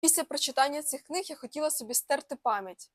Після прочитання цих книг я хотіла собі стерти пам'ять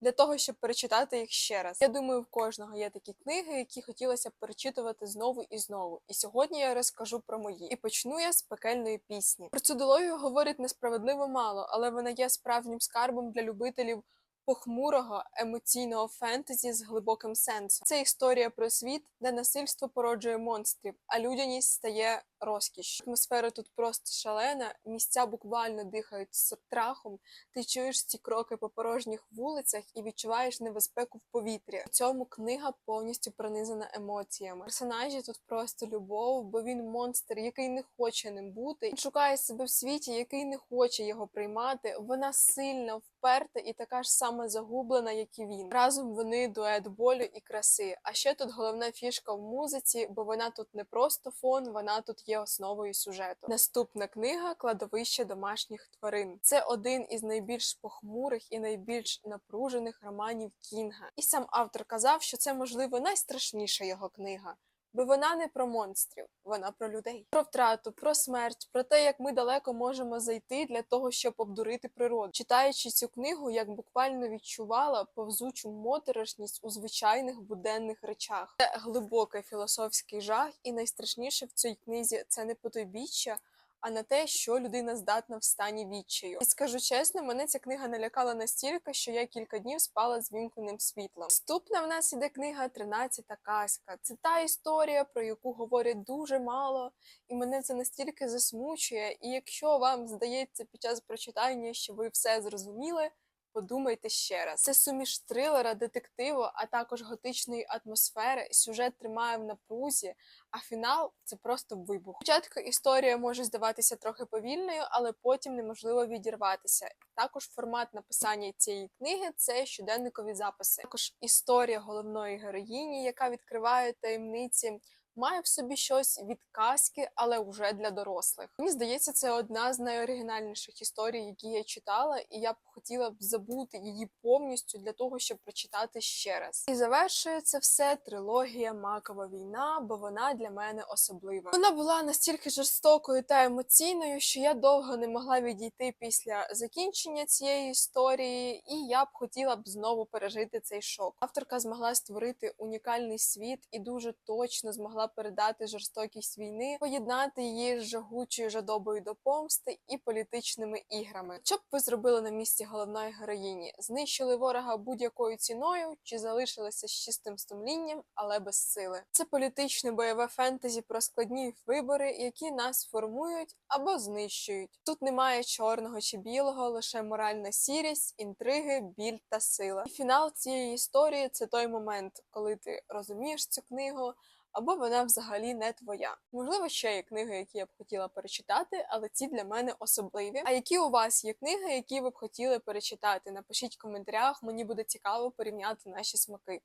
для того, щоб перечитати їх ще раз. Я думаю, в кожного є такі книги, які хотілося б перечитувати знову і знову. І сьогодні я розкажу про мої. І почну я з пекельної пісні. Про цю дилогію говорять несправедливо мало, але вона є справжнім скарбом для любителів. Похмурого емоційного фентезі з глибоким сенсом. Це історія про світ, де насильство породжує монстрів, а людяність стає розкіш. Атмосфера тут просто шалена, місця буквально дихають страхом. Ти чуєш ці кроки по порожніх вулицях і відчуваєш небезпеку в повітрі. У цьому книга повністю пронизана емоціями. Персонажі тут просто любов, бо він монстр, який не хоче ним бути. Він шукає себе в світі, який не хоче його приймати. Вона сильна, вперта і така ж сама загублена, як і він. Разом вони дует болю і краси. А ще тут головна фішка в музиці, бо вона тут не просто фон, вона тут є основою сюжету. Наступна книга Кладовище домашніх тварин. Це один із найбільш похмурих і найбільш напружених романів Кінга. І сам автор казав, що це можливо найстрашніша його книга. Бо вона не про монстрів, вона про людей, про втрату, про смерть, про те, як ми далеко можемо зайти для того, щоб обдурити природу. Читаючи цю книгу, як буквально відчувала повзучу моторошність у звичайних буденних речах. Це глибокий філософський жах, і найстрашніше в цій книзі це не потойбіччя, а на те, що людина здатна в стані відчаю. І скажу чесно, мене ця книга налякала настільки, що я кілька днів спала з вімкненим світлом. Наступна в нас іде книга «Тринадцята казка. Це та історія, про яку говорять дуже мало, і мене це настільки засмучує. І якщо вам здається під час прочитання, що ви все зрозуміли. Подумайте ще раз. Це суміш трилера, детективу, а також готичної атмосфери. Сюжет тримає в напрузі, а фінал це просто вибух. Спочатку історія може здаватися трохи повільною, але потім неможливо відірватися. Також формат написання цієї книги це щоденникові записи. Також історія головної героїні, яка відкриває таємниці. Має в собі щось від казки, але вже для дорослих. Мені здається, це одна з найоригінальніших історій, які я читала, і я б хотіла б забути її повністю для того, щоб прочитати ще раз. І завершує це все трилогія Макова війна, бо вона для мене особлива. Вона була настільки жорстокою та емоційною, що я довго не могла відійти після закінчення цієї історії, і я б хотіла б знову пережити цей шок. Авторка змогла створити унікальний світ і дуже точно змогла передати жорстокість війни, поєднати її з жагучою жадобою до помсти і політичними іграми. Що б ви зробили на місці головної героїні? Знищили ворога будь-якою ціною, чи залишилися з чистим стомлінням, але без сили? Це політичне бойове фентезі про складні вибори, які нас формують або знищують. Тут немає чорного чи білого, лише моральна сірість, інтриги, біль та сила. І фінал цієї історії це той момент, коли ти розумієш цю книгу або вона взагалі не твоя. Можливо, ще є книги, які я б хотіла перечитати, але ці для мене особливі. А які у вас є книги, які ви б хотіли перечитати? Напишіть в коментарях, мені буде цікаво порівняти наші смаки.